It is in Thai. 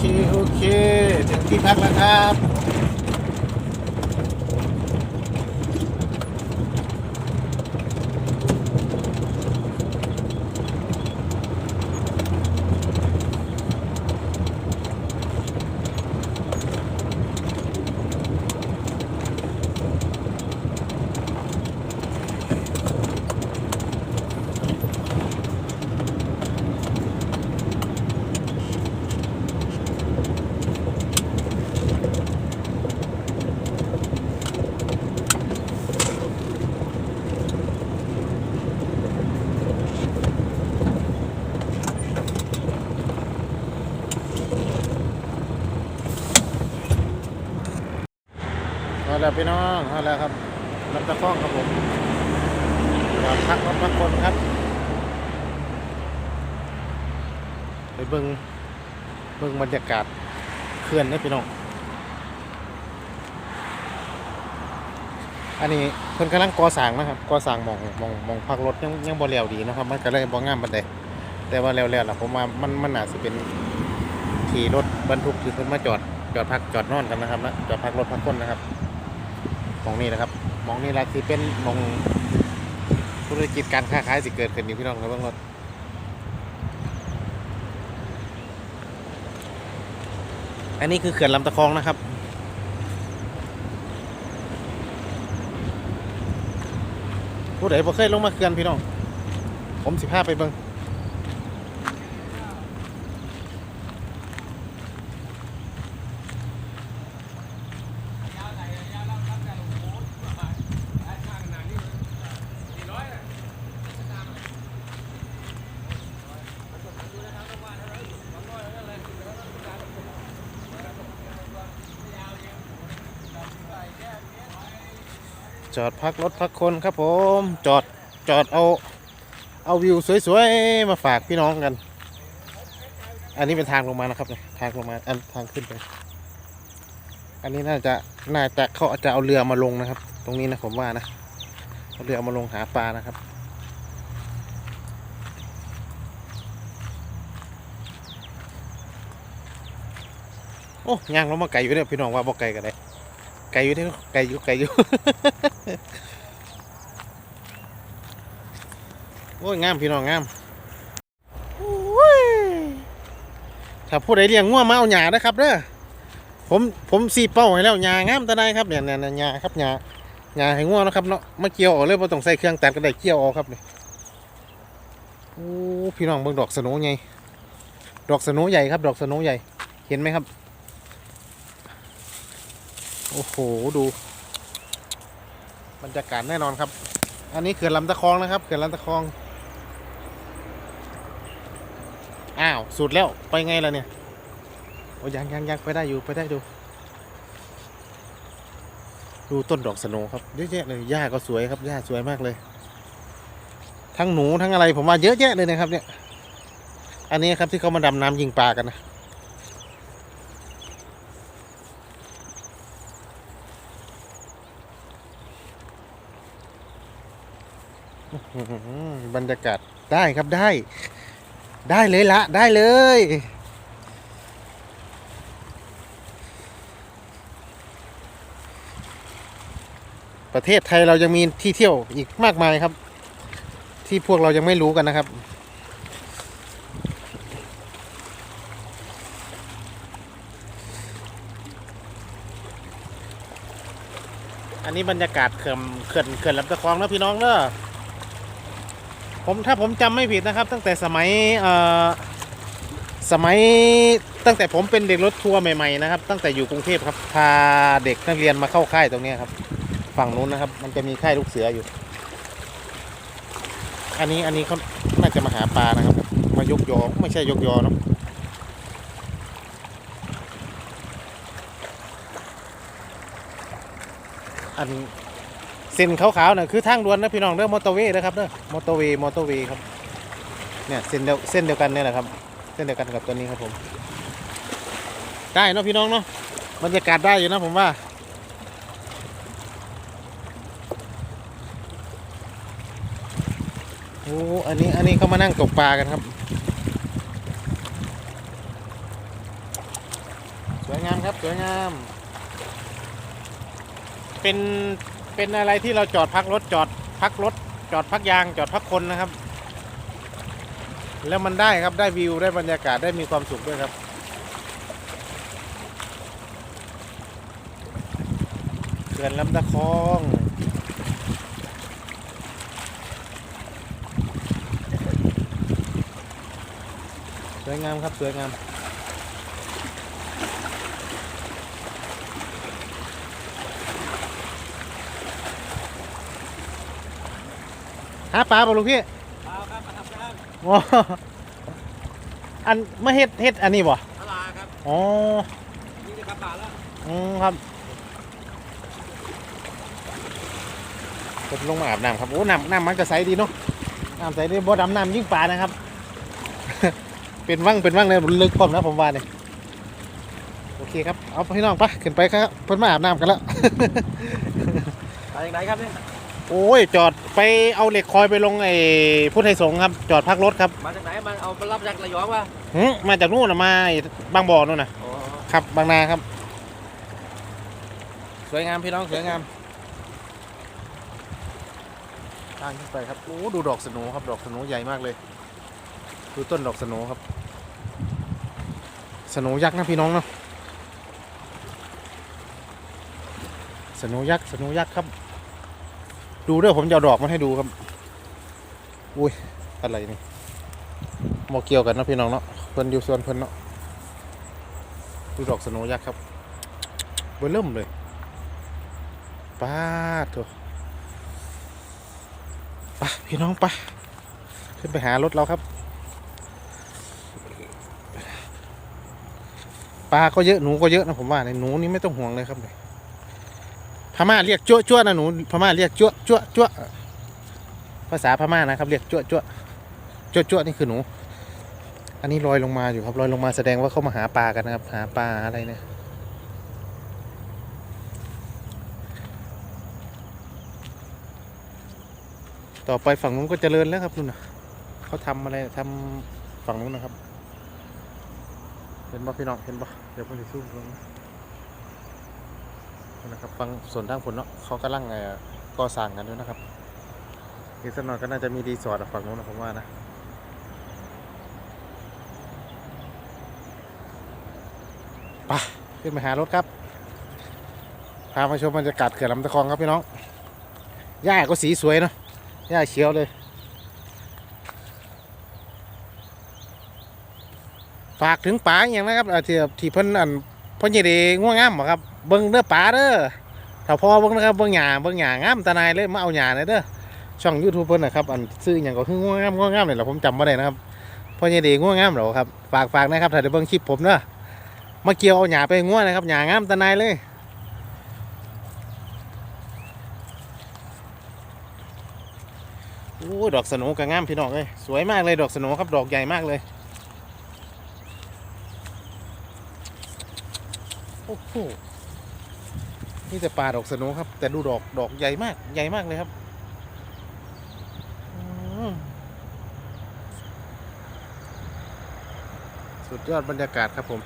เค โอเค ถึงที่พักแล้วครับ มาล้วพี่น้องมาล้วครับลำตะคองครับผมจอดพักรถพักคนครับ ไปเบิงเบิงบรรยากาศเขื่อนนะพี่น้อง อันนี้เพิ่นกำลังก่อสร้างนะครับก่อสร้างมองมองมองพักรถยังยังบ่แล้วดีนะครับ มันก็เลยบ่งามปานใดแต่ว่าแล้วๆล่ะผมว่ามันมันน่าสิเป็นที่รถบรรทุกที่เพิ่นมาจอดจอดพักจอดนอนกันนะครับนะจอดพักรถพักคนนะครับ มองนี้นะครับมองนี้ล่ะสิเป็นมองธุรกิจการค้าขายสิเกิดขึ้นนี่พี่น้องครับเบิ่งรถอันนี้คือเขื่อนลำตะคองนะครับผู้ใดบ่เคยลงมาเขื่อนพี่น้อง ผมสิพาไปเบิ่ง จอดพักรถพักคนครับผม จอดจอดเอาเอาวิวสวยๆมาฝากพี่น้องกัน อันนี้เป็นทางลงมานะครับเนี่ยทางลงมาอันทางขึ้นไป อันนี้น่าจะน่าจะเขาจะเอาเรือมาลงนะครับ ตรงนี้นะผมว่านะเอาเรือเอามาลงหาปลานะครับโอ้ย่างลงมาไก่อยู่เนี่ยพี่น้องว่าบ่ไก่กันเลย ไก่อยู่เนี่ยไก่อยู่ไก่อยู่โอ้ยงามพี่น้องงามถ้าผู้ใดเลี้ยงงัวงมาเอาหญ้านะครับเด้อผมผมสีเป้าให้แล้วหญ้างามตาได้ครับเนี่ยเนี่ยเนี่ยหญ้าครับหญ้าหญ้าให้งัวงนะครับเนาะมาเกี่ยวออกเลยบ่ต้องใส่เครื่องตัดก็ได้เกี่ยวออกครับนี่โอ้พี่น้องเบิ่งดอกสโนใหญ่ดอกสโนใหญ่ครับ ดอกสโนใหญ่เห็นไหมครับ โอ้โห ดูบรรยากาศแน่นอนครับ อันนี้เขื่อนลำตะคองนะครับเขื่อนลำตะคอง อ้าว สุดแล้ว ไปไงล่ะเนี่ย โอ้ยังยังยังไปได้อยู่ ไปได้ดู ดูต้นดอกสโนครับเยอะแยะเลย หญ้าก็สวยครับ หญ้าสวยมากเลย ทั้งหนูทั้งอะไรผมว่าเยอะแยะเลยนะครับเนี่ย อันนี้ครับที่เขามาดำน้ำยิงปลากันนะ อื้อหือ บรรยากาศได้ครับได้ ได้เลยละ ได้เลย ประเทศไทยเรายังมีที่เที่ยวอีกมากมายครับ ที่พวกเรายังไม่รู้กันนะครับอันนี้บรรยากาศเขื่อนเขื่อนเขื่อนลำตะคองนะพี่น้องเนอะ ผมถ้าผมจำไม่ผิดนะครับ ตั้งแต่สมัยสมัยตั้งแต่ผมเป็นเด็กรถทัวร์ใหม่ๆนะครับ ตั้งแต่อยู่กรุงเทพครับพาเด็กนักเรียนมาเข้าค่ายตรงนี้ครับฝั่งนู้นนะครับ มันจะมีค่ายลูกเสืออยู่ อันนี้อันนี้เขาน่าจะมาหาปลานะครับ มายกยอไม่ใช่ยกยอเนอะอัน ส้นขาวๆน่ะคือทางด่วนนะพี่น้องเด้อมอเตอร์เวย์นะครับเด้อมอเตอร์เวย์มอเตอร์เวย์ครับเนี่ยเส้นเดียวเส้นเดียวกันเนี่ยแหละครับ เส้นเดียวกันกับตัวนี้ครับผมได้เนาะพี่น้องเนาะบรรยากาศได้อยู่นะผมว่าโอ้อันนี้อันนี้เขามานั่งตกปลากันครับสวยงามครับสวยงาม เป็น เป็นอะไรที่เราจอดพักรถจอดพักรถ จอดพักยางจอดพักคนนะครับ แล้วมันได้ครับได้วิวได้บรรยากาศได้มีความสุขด้วยครับ เขื่อนลำตะคองสวยงามครับสวยงาม หาปลาป่ะลุงพี่เอาครับมาทำครับอ๋ออันมาเฮ็ดเฮ็ดอันนี้บ่ตลาดครับอ๋อนี่จะกลับป่าแล้วอืมครับผมลงมาอาบน้ำครับโอ้น้ำน้ำมันก็ใสดีเนาะน้ำใสดีบ่ดำน้ำยิ่งปลานะครับ เป็นว่างเป็นว่างเลยลึกพร้อมนะผมว่าเนี่ยโอเคครับเอาพี่น้องปะขึ้นไปครับเพิ่นมาอาบน้ำกันแล้วไปยังไงครับเนี่ย โอ้ยจอดไปเอาเหล็กคอยไปลงไอ้พุทธไทยสงฆ์ครับ จอดพักรถครับมาจากไหนมันเอามารับจากระยองวะหึมาจากนู่นน่ะมาไอ้บางบ่อนู่นน่ะอ๋อครับบางนาครับ สวยงามพี่น้องสวยงามทางขึ้นไปครับโอ้ดูดอกสโหนูครับดอกสโหนูใหญ่มากเลยดูต้นดอกสโหนูครับสโหนูยักษ์นะพี่น้องเนาะสโหนูยักษ์สโหนูยักษ์ครับ ดูเด้อผมจะเอาดอกมาให้ดูครับ อุ้ยอะไรนี่หมอเกี่ยวกันนะพี่น้องเนาะเพิ่นอยู่ส่วนเพิ่นเนาะดูดอกสโนว์ยักษ์ครับเบอร์เริ่มเลยป้าดโถไปพี่น้องไปขึ้นไปหารถเราครับ ปลาก็เยอะหนูก็เยอะนะผมว่าในหนูนี่ไม่ต้องห่วงเลยครับเนี่ย พม่าเรียกจั่วจั่วนะหนูพม่าเรียกจั่วจั่วจั่วภาษาพม่านะครับ เรียกจั่วจั่วจั่วจั่วนี่คือหนู อันนี้ลอยลงมาอยู่ครับลอยลงมาแสดงว่าเขามาหาปลากันนะครับ หาปลาอะไรเนี่ยต่อไปฝั่งนู้นก็เจริญแล้วครับนู่นนะเขาทำอะไรทำฝั่งนู้นนะครับ เห็นบ่พี่น้องเห็นบ่เดี๋ยวผมจะซูมลงนี่ นะครับฟังส่วนทางฝนเนาะเขากำลังเอ่อก่อสร้างกันด้วยนะครับอีกสักหน่อยก็น่าจะมีรีสอร์ทฝั่งนู้นนะผมว่านะไปขึ้นไปหารถครับ พามาชมบรรยากาศเขื่อนลำตะคองครับพี่น้องหญ้าก็สีสวยเนาะหญ้าเขียวเลย ฝากถึงป๋าอย่างนะครับที่ที่เพิ่นอันพ่นยีดีง่วงงามบ่ครับ เบิ่งเด้อป๋าเด้อถ้าพอเบิ่งนะครับเบิ่งหญ้าเบิ่งหญ้างามตาหนายเลยมาเอาหญ้าเลยเด้อช่อง YouTube เพิ่นนะครับอันซื้อหยังก็คือง่วงงามง่วงงามนี่แหละผมจำบ่ได้นะครับเพ่นยีดีง่วงงามเหรอครับฝากฝากนะครับถ้าได้เบิ่งคลิปผมเด้อมาเกี่ยวเอาหญ้าไปง่วนนะครับหญ้างามตะนายเลยโอ้ยดอกสโหนก็งามพี่น้องเลยสวยมากเลยดอกสโหนครับดอกใหญ่มากเลยโอ้โห นี่แต่ป่าดอกสนุครับ แต่ดูดอกดอกใหญ่มาก ใหญ่มากเลยครับสุดยอดบรรยากาศครับผม